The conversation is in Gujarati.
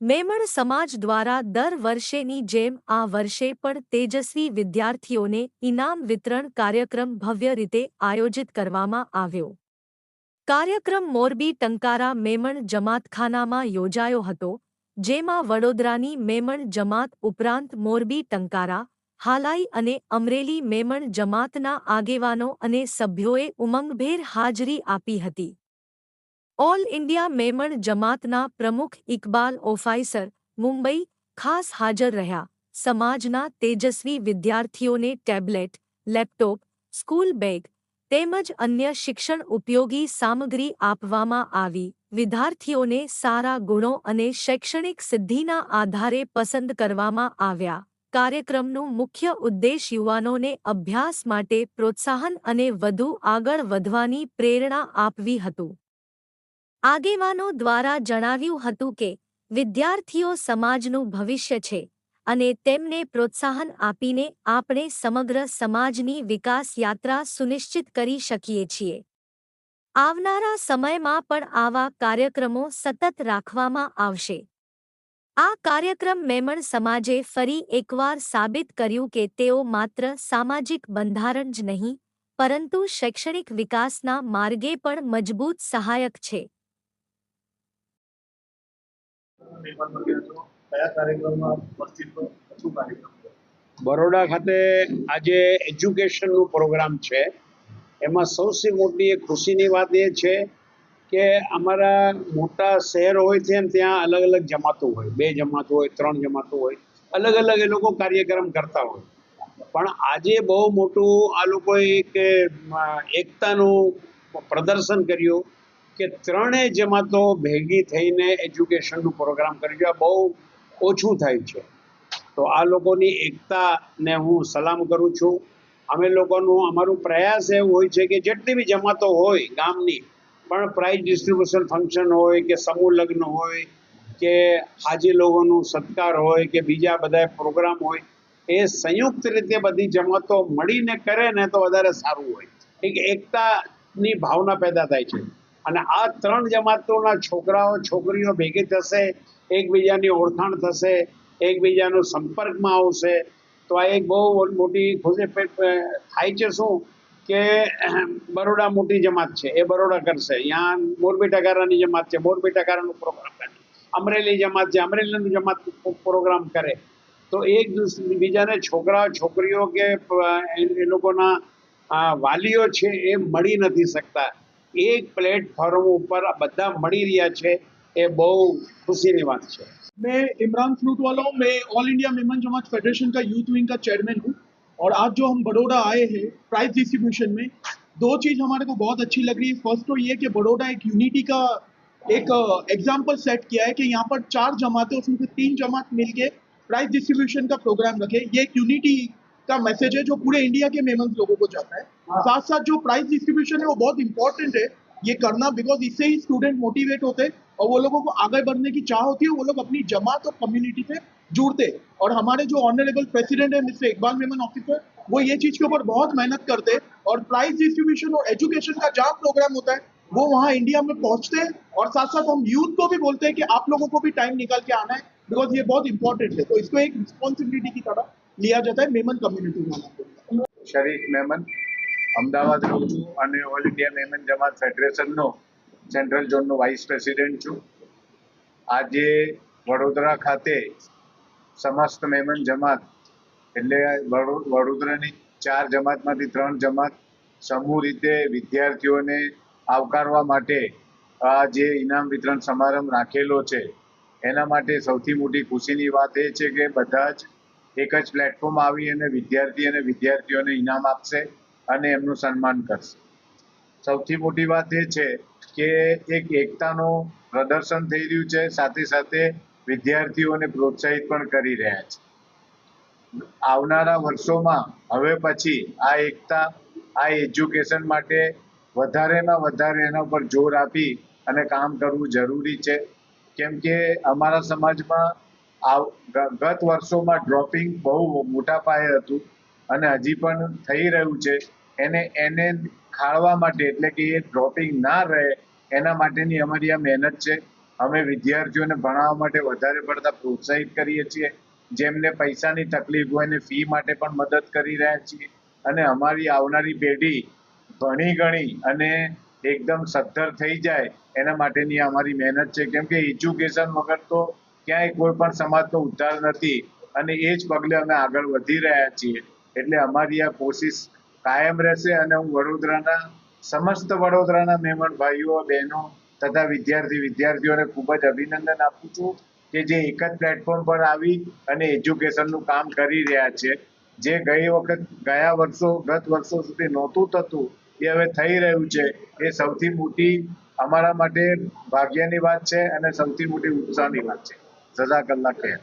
મેમણ સમાજ દ્વારા દર વર્ષેની જેમ આ વર્ષે પણ તેજસ્વી વિદ્યાર્થીઓને ઇનામ વિતરણ કાર્યક્રમ ભવ્ય રીતે આયોજિત કરવામાં આવ્યો. કાર્યક્રમ મોરબી ટંકારા મેમણ જમાતખાનામાં યોજાયો હતો, જેમાં વડોદરાની મેમણ જમાત ઉપરાંત મોરબી ટંકારા, હાલાઈ અને અમરેલી મેમણ જમાતના આગેવાનો અને સભ્યોએ ઉમંગભેર હાજરી આપી હતી. ઓલ ઇન્ડિયા મેમણ જમાતના પ્રમુખ ઇકબાલ ઓફાઈસર મુંબઈ, ખાસ હાજર રહ્યા. સમાજના તેજસ્વી વિદ્યાર્થીઓને ટેબ્લેટ, લેપટોપ, સ્કૂલ બેગ તેમજ અન્ય શિક્ષણ ઉપયોગી સામગ્રી આપવામાં આવી. વિદ્યાર્થીઓને સારા ગુણો અને શૈક્ષણિક સિદ્ધિના આધારે પસંદ કરવામાં આવ્યા. કાર્યક્રમનું મુખ્ય ઉદ્દેશ યુવાનોને અભ્યાસ માટે પ્રોત્સાહન અને વધુ આગળ વધવાની પ્રેરણા આપવી હતું. આગેવાનો દ્વારા જણાવ્યું હતું કે, વિદ્યાર્થીઓ સમાજનું ભવિષ્ય છે અને તેમને પ્રોત્સાહન આપીને આપણે સમગ્ર સમાજની વિકાસ યાત્રા સુનિશ્ચિત કરી શકીએ છીએ. આવનારા સમયમાં પણ આવા કાર્યક્રમો સતત રાખવામાં આવશે. આ કાર્યક્રમ મેમણ સમાજે ફરી એકવાર સાબિત કર્યું કે તેઓ માત્ર સામાજિક બંધારણ જ નહીં, પરંતુ શૈક્ષણિક વિકાસના માર્ગે પણ મજબૂત સહાયક છે. બરોડા ખાતે આજે એજ્યુકેશનનો પ્રોગ્રામ છે. એમાં સૌથી મોટી ખુશીની વાત એ છે કે અમારા મોટા શહેર હોય છે ત્યાં અલગ અલગ જમાતો હોય. બે જમાતો હોય, ત્રણ જમાતો હોય. અલગ અલગ એ લોકો કાર્યક્રમ કરતા હોય. પણ આજે બહુ મોટું આ લોકોએ એક એકતાનું પ્રદર્શન કર્યું. કે ત્રણેય જમાતો ભેગી થઈને એજ્યુકેશનનું પ્રોગ્રામ કર્યું આ બહુ ઓછું થાય છે. તો આ લોકોની એકતાને હું સલામ કરું છું. અમે લોકોનું અમારું પ્રયાસ એવું હોય છે કે જેટલી બી જમાતો હોય ગામની, પણ પ્રાઇઝ ડિસ્ટ્રીબ્યુશન ફંક્શન હોય કે સમૂહ લગ્ન હોય કે હાજી લોકોનું સત્કાર હોય કે બીજા બધા પ્રોગ્રામ હોય, એ સંયુક્ત રીતે બધી જમાતો મળીને કરે ને તો વધારે સારું હોય. એક એકતાની ભાવના પેદા થાય છે. અને આ ત્રણ જમાતોના છોકરાઓ, છોકરીઓ ભેગી થશે, એકબીજાની ઓળખાણ થશે, એકબીજાનો સંપર્કમાં આવશે. તો આ એક બહુ મોટી ખુશી થાય છે શું? કે બરોડા મોટી જમાત છે, એ બરોડા કરશે. અહીંયા મોરબી ટકારાની જમાત છે મોરબી ટકારાનો પ્રોગ્રામ કરે. અમરેલી જમાત છે, અમરેલીનું જમાત પ્રોગ્રામ કરે. તો એક બીજાને છોકરા, છોકરીઓ કે, એ લોકોના વાલીઓ છે, એ મળી નથી શકતા. એક પ્લેટફોર્મ ઉપર આ બધા મળી રહ્યા છે એ બહુ ખુશીની વાત છે मैं इमरान फ्रूट वाला हूँ मैं all India Memon Jamat federation का यूथ विंग का चेयरमैन हूँ और आज जो हम बड़ोड़ा आए हैं प्राइज डिस्ट्रीब्यूशन में दो चीज़ हमारे को बहुत अच्छी लग रही है फर्स्ट तो ये कि बड़ोड़ा एक यूनिटी का एक एग्जाम्पल सेट किया है कि यहाँ पर चार जमातें उसमें से तीन जमात मिलके प्राइज डिस्ट्रीब्यूशन का प्रोग्राम रखे ये एक यूनिटी का मैसेज है जो पूरे इंडिया के मेमन लोगों को जाता है हाँ। साथ साथ जो प्राइस डिस्ट्रीब्यूशन है वो बहुत इंपॉर्टेंट है। ये करना बिकॉज़ इससे ही स्टूडेंट मोटिवेट होते हैं और वो लोगों को आगे बढ़ने की चाह होती है। वो लोग अपनी जमात और कम्युनिटी से जुड़ते। और हमारे जो ऑनरेबल प्रेसिडेंट है मिस्टर इकबाल मेमन ऑफिसर वो ये चीज़ के ऊपर बहुत मेहनत करते और प्राइस डिस्ट्रीब्यूशन और एजुकेशन का जहाँ प्रोग्राम होता है वो वहाँ इंडिया में पहुँचते हैं और साथ साथ हम यूथ को भी बोलते हैं कि आप लोगों को भी टाइम निकाल के आना है बिकॉज़ ये बहुत इंपॉर्टेंट है। तो इसको एक रिस्पॉन्सिबिलिटी की तरह लिया जाता है मेमन कम्युनिटी में शरीफ मेमन અમદાવાદ રહું છું અને ઓલ ઇન્ડિયા મેમન જમાત ફેડરેશનનો સેન્ટ્રલ ઝોનનો વાઇસ પ્રેસિડેન્ટ છું. આજે વડોદરા ખાતે સમસ્ત મેમન જમાત એટલે વડોદરાની ચાર જમાતમાંથી ત્રણ જમાત સમૂહ રીતે વિદ્યાર્થીઓને આવકારવા માટે આ જે ઇનામ વિતરણ સમારંભ રાખેલો છે, એના માટે સૌથી મોટી ખુશીની વાત એ છે કે બધા જ એક જ પ્લેટફોર્મ આવી અને વિદ્યાર્થી અને વિદ્યાર્થીઓને ઇનામ આપશે. અને એમનું સન્માન કરશે. સૌથી મોટી વાત એ છે કે એક એકતાનું પ્રદર્શન થઈ રહ્યું છે, સાથે સાથે વિદ્યાર્થીઓને પ્રોત્સાહિત પણ કરી રહ્યા છે. આવનારા વર્ષોમાં હવે પછી આ એકતા, આ એજ્યુકેશન માટે વધારેમાં વધારે એના પર જોર આપી અને કામ કરવું જરૂરી છે. કેમ કે અમારા સમાજમાં ગત વર્ષોમાં ડ્રોપિંગ બહુ મોટા પાયે હતું અને હજી પણ થઈ રહ્યું છે. એને એને ખાળવા માટે એટલે કે એ ડ્રોપિંગ ના રહે, એના માટેની અમારી આ મહેનત છે. અમે વિદ્યાર્થીઓને ભણાવવા માટે વધારે પડતા પ્રોત્સાહિત કરીએ છીએ. જેમને પૈસાની તકલીફ હોય એને ફી માટે પણ મદદ કરી રહ્યા છીએ. અને અમારી આવનારી પેઢી ભણી ગણી અને એકદમ સદ્ધર થઈ જાય, એના માટેની અમારી મહેનત છે. કેમ કે એજ્યુકેશન વગર તો ક્યાંય કોઈ પણ સમાજનો ઉદ્ધાર નથી. અને એ જ પગલે અમે આગળ વધી રહ્યા છીએ. એટલે અમારી આ કોશિશ કાયમ રહેશે અને હું વડોદરાના સમસ્ત વડોદરાના મહેમાન ભાઈઓ, બહેનો તથા વિદ્યાર્થી વિદ્યાર્થીઓને ખૂબ જ અભિનંદન આપું છું કે જે એક જ પ્લેટફોર્મ પર આવી અને એજ્યુકેશનનું કામ કરી રહ્યા છે. જે ગઈ વખત, ગયા વર્ષો, ગત વર્ષો સુધી નહોતું થતું, એ હવે થઈ રહ્યું છે. એ સૌથી મોટી અમારા માટે ભાગ્યની વાત છે અને સૌથી મોટી ઉત્સાહની વાત છે. જઝાકલ્લા ખૈર